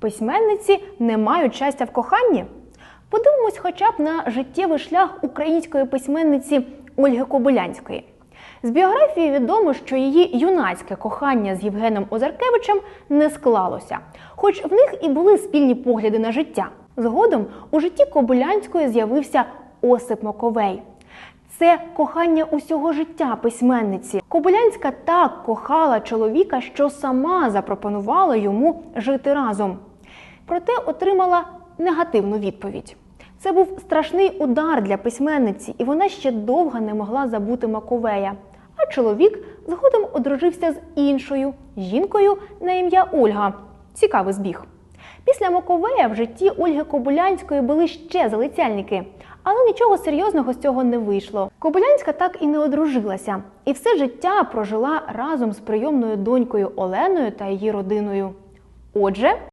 Письменниці не мають щастя в коханні. Подивимось хоча б на життєвий шлях української письменниці Ольги Кобилянської. З біографії відомо, що її юнацьке кохання з Євгеном Озаркевичем не склалося, хоч в них і були спільні погляди на життя. Згодом у житті Кобилянської з'явився Осип Маковей. Це кохання усього життя письменниці. Кобилянська так кохала чоловіка, що сама запропонувала йому жити разом. Проте отримала негативну відповідь. Це був страшний удар для письменниці, і вона ще довго не могла забути Маковея. А чоловік згодом одружився з іншою жінкою на ім'я Ольга. Цікавий збіг. Після Маковея в житті Ольги Кобилянської були ще залицяльники, але нічого серйозного з цього не вийшло. Кобилянська так і не одружилася, і все життя прожила разом з прийомною донькою Оленою та її родиною. Отже,